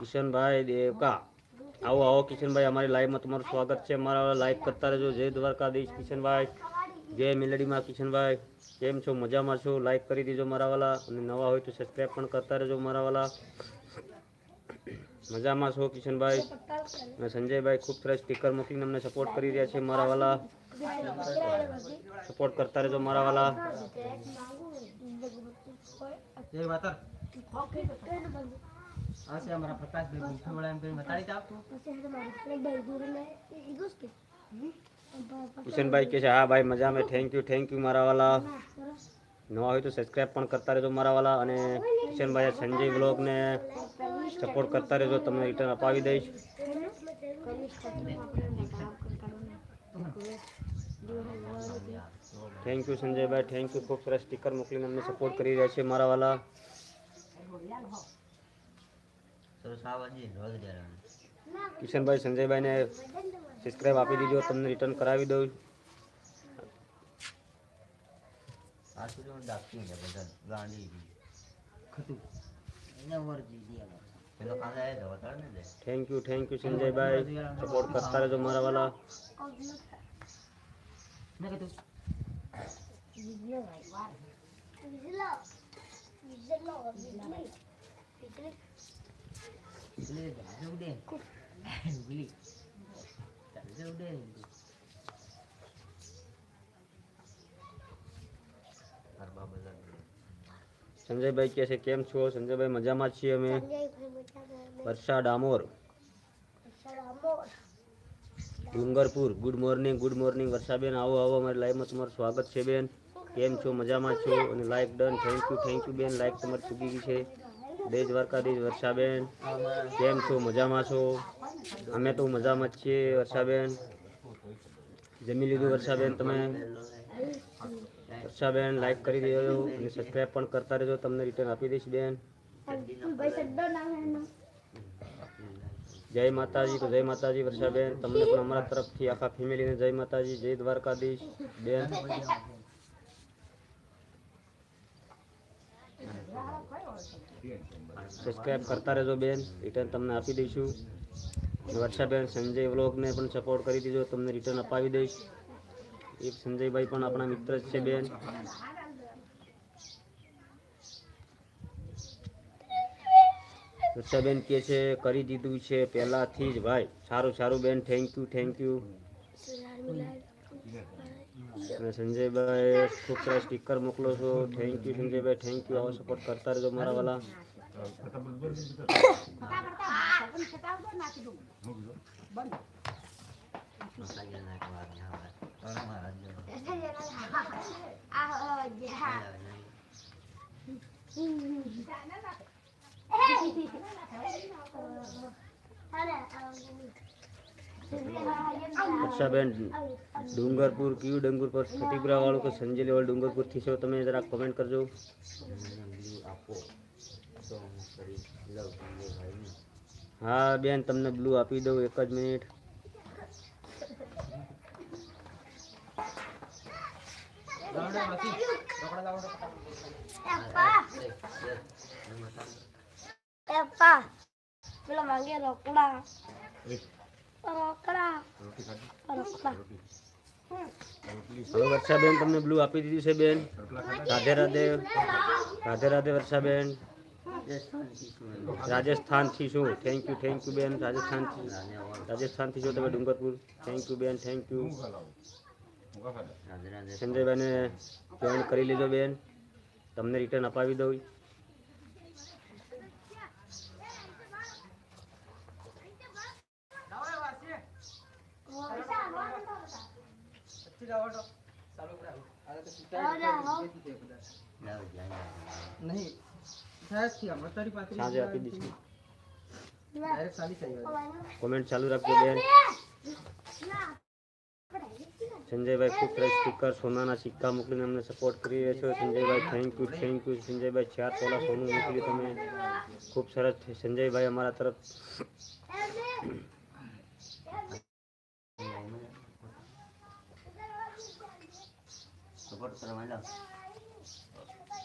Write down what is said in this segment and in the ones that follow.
કિશનભાઈ દેવકા. આવો આવો, કિશનભાઈ, અમારી લાઈવમાં તમારું સ્વાગત છે. અમારા લાઈવ કરતા રહેજો. જય દ્વારકાધીશ, કિશનભાઈ. જય મેલડીમાં, કિશનભાઈ. કેમ છો? મજામાં છો? લાઈક કરી દેજો મારા વાલા અને નવા હોય તો સબસ્ક્રાઈબ પણ કરતા રહેજો મારા વાલા મજામાં છો, કિશનભાઈ? અને સંજયભાઈ ખૂબ સરસ સ્ટીકર મોકલીને અમને સપોર્ટ કરી રહ્યા છે મારા વાલા સપોર્ટ કરતા રહેજો મારા વાલા જય માતા આ છે અમારા પ્રકાશભાઈ ગુંઠી વાળા એમ કરીને બતાડી તો આપતું કિશનભાઈ કે છે, હા, ભાઈ, મજા મેં થેન્ક યુ થેન્ક યુ મારા વાલા. નવા હોય તો સબસ્ક્રાઈબ પણ કરતા રહેજો મારા વાલા અને કિશનભાઈ સંજય બ્લોગને સપોર્ટ કરતા રહેજો. તમને રિટર્ન અપાવી દઈશ. Thank you Sanjaybhai. Thank you ખૂબ સરસ સ્ટીકર મોકલીને અમને સપોર્ટ કરી રહ્યા છે મારા વાલા સરસ આવાજી રોજ જરા કિશનભાઈ, સંજયભાઈને સબસ્ક્રાઈબ આપી દીધો તમને રિટર્ન કરાવી દઉં. આ સુધી ડાકતી ને બધા ગાંડી ખતું એને વરજી દિયા પેલો કાલે આયો તો વતાડ ને દે થેન્ક યુ થેન્ક યુ સંજયભાઈ. સપોર્ટ કરતા રહેજો મારા વાલા. ને કીધું સંજયભાઈ કે છે, કેમ છો? સંજયભાઈ, મજામાં છીએ અમે. Varsha Damor Dungarpur. Good morning good morning વર્ષાબેન આવો આવો. અમારી લાઈવમાં તમારું સ્વાગત છે, બેન. કેમ છો? મજામાં છો? અને like done thank you thank you બેન. લાઈક તમારી ચૂકી ગઈ છે. દેશ દ્વારકાધીશ વર્ષાબેન. કેમ છો? મજામાં છો? અમે તો મજામાં જ છીએ, વર્ષાબેન. જમી લીધું, વર્ષાબેન, તમે? વર્ષાબેન લાઈક કરી દેજો અને સબસ્ક્રાઈબ પણ કરતા રહેજો. તમને રિટર્ન આપી દઈશ, બેન. જય માતાજી, તો જય માતાજી, વર્ષાબેન. તમને પણ અમારા તરફથી આખા ફેમિલીને જય માતાજી, જય દ્વારકાધીશ, બેન. સબસ્ક્રાઈબ કરતા રહેજો બેન. રિટર્ન તમને આપી દઈશું. વર્ષાબેન સંજય વ્લોગને પણ સપોર્ટ કરી દીધો તમને રિટર્ન અપાવી દઈશ. એક સંજયભાઈ પણ આપણા મિત્ર જ છે બેન. વર્ષાબેન કે છે, કરી દીધું છે પહેલાંથી જ ભાઈ. સારું સારું બેન. થેન્ક યુ થેન્ક યુ અને સંજયભાઈ ખૂબ સરસ સ્ટીકર મોકલો છો thank you Sanjaybhai thank you આવો સપોર્ટ કરતા રહેજો મારા વાલા મસાલા જો વર્ષાબેન ડુંગરપુર કયું ડુંગરપુર છઠીપુરા વાળું કે સંજય લેવલ ડુંગરપુરથી છો, તમે જરાક કમેન્ટ કરજો. હા, બેન, તમને બ્લુ આપી દઉં, એક જ મિનિટ પેલા માંગે રોકડા હવે વર્ષાબેન તમને બ્લુ આપી દીધું છે બેન. રાધે રાધે. રાધે રાધે વર્ષાબેન. રાજસ્થાનથી શું? થેન્ક યુ થેન્ક યુ બેન. રાજસ્થાનથી. રાજસ્થાનથી છો તમે ડુંગરપુર. થેન્ક યુ બેન. થેન્ક યુ રાધે રાધે સંજયભાઈને જોઈન કરી લીધો બેન. તમને રિટર્ન અપાવી દઉં. લાવ જાય નહીં સાહેબથી આમાં તારી પાત્રી સાંજે આપી દઈશું ડાયરેક્ટ ચાલી થઈ ગયો કોમેન્ટ ચાલુ રાખજો બેન સંજયભાઈ ખૂબ સરસ સ્ટીકર સોનાના સિક્કા મોકલીને અમને સપોર્ટ કરી રહ્યા છો સંજયભાઈ થેન્ક યુ થેન્ક યુ સંજયભાઈ ચાર તોલા સોનું મોકલ્યું તમે ખૂબ સરસ સંજયભાઈ અમારા તરફ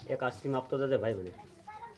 એક આઈસ્ક્રીમ આપતો હતો તે ભાઈ મને